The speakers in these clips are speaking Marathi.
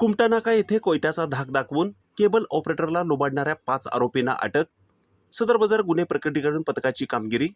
कुमटानाका येथे कोयत्याचा धाक दाखवून केबल ऑपरेटरला लुबाडणाऱ्या पाच आरोपींना अटक? सदर बाजार गुन्हे प्रकटीकरण पथकाची कामगिरी?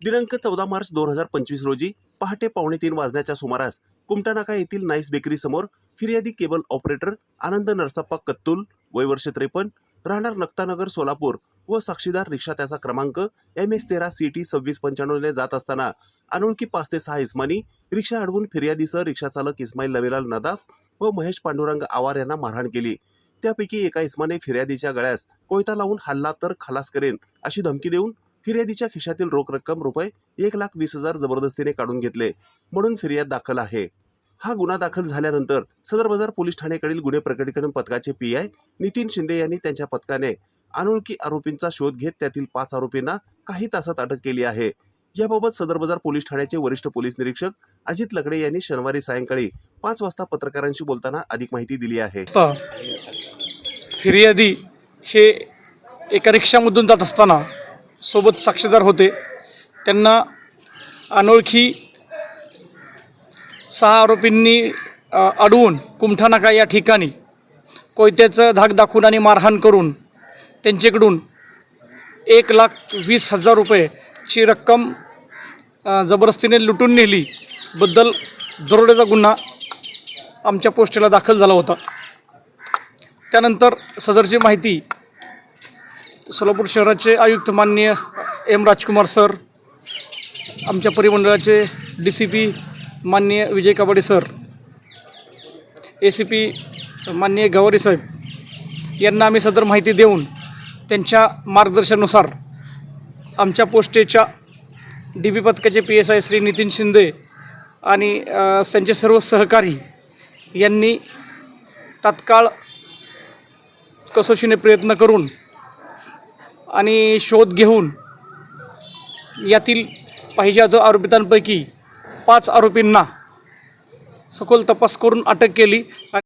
दिनांक चौदा मार्च दोन हजार पंचवीस रोजी पहाटे पावणे तीन वाजण्याच्या सुमारास कुमटानाका येथील नाईस बेकरी समोर फिर्यादी केबल ऑपरेटर आनंद नरसप्पा कत्तुल वय वर्ष त्रेपन्न राहणार नक्तानगर सोलापूर व साक्षीदार रिक्षा त्याचा क्रमांक एम एस तेरा सी टी सव्वीस पंच्याण्णवने जात असताना अनोळखी पाच ते सहा इस्मानी रिक्षा अडवून फिर्यादीसह रिक्षाचालक इस्माईल लवेलाल नदाफ व महेश पांडुरंग आवार यांना मारहाण केली. त्यापैकी एका इस्माने फिर्यादीच्या गळ्यास कोयता लावून हल्ला तर खलास करेन अशी धमकी देऊन फिर्यादीच्या खिशातील रोख रक्कम रुपये एक लाख वीस हजार जबरदस्तीने काढून घेतले म्हणून फिर्याद दाखल आहे. हा गुन्हा दाखल झाल्यानंतर सदर बाजार पोलीस ठाणेकडील गुन्हे प्रकटीकरण पथकाचे पी आय नितीन शिंदे यांनी त्यांच्या पथकाने अनोळखी आरोपींचा शोध घेत त्यातील पाच आरोपींना काही तासात अटक केली आहे. याबाबत सदर बाजार पोलीस ठाण्याचे वरिष्ठ पोलीस निरीक्षक अजित लगडे यांनी शनिवारी सायंकाळी पाच वाजता पत्रकारांशी बोलताना अधिक माहिती दिली आहे. फिर्यादी हे एका रिक्षामधून जात असताना सोबत साक्षीदार होते. त्यांना अनोळखी सहा आरोपींनी अडवून अडवून कुमठानाका या ठिकाणी कोयत्याचं धाक दाखवून आणि मारहाण करून त्यांच्याकडून एक लाख वीस हजार रुपयेची रक्कम जबरदस्तीने लुटून नेली बद्दल दरोड्याचा गुन्हा आमच्या पोस्टेला दाखल झाला होता. त्यानंतर सदरची माहिती सोलापूर शहराचे आयुक्त माननीय एम राजकुमार सर आमच्या परिमंडळाचे डी सी पी माननीय Vijay Kabade sir A C P माननीय गवारी साहेब यांना आम्ही सदर माहिती देऊन त्यांच्या मार्गदर्शनानुसार आमच्या पोस्टेच्या डी बी पथकाचे P S I Shri Nitin Shinde आणि त्यांचे सर्व सहकारी यांनी तात्काळ कसोशीने प्रयत्न करून आणि शोध घेऊन यातील पाहिजे आरोपितांपैकी पाच आरोपींना सखोल तपास करून अटक केली.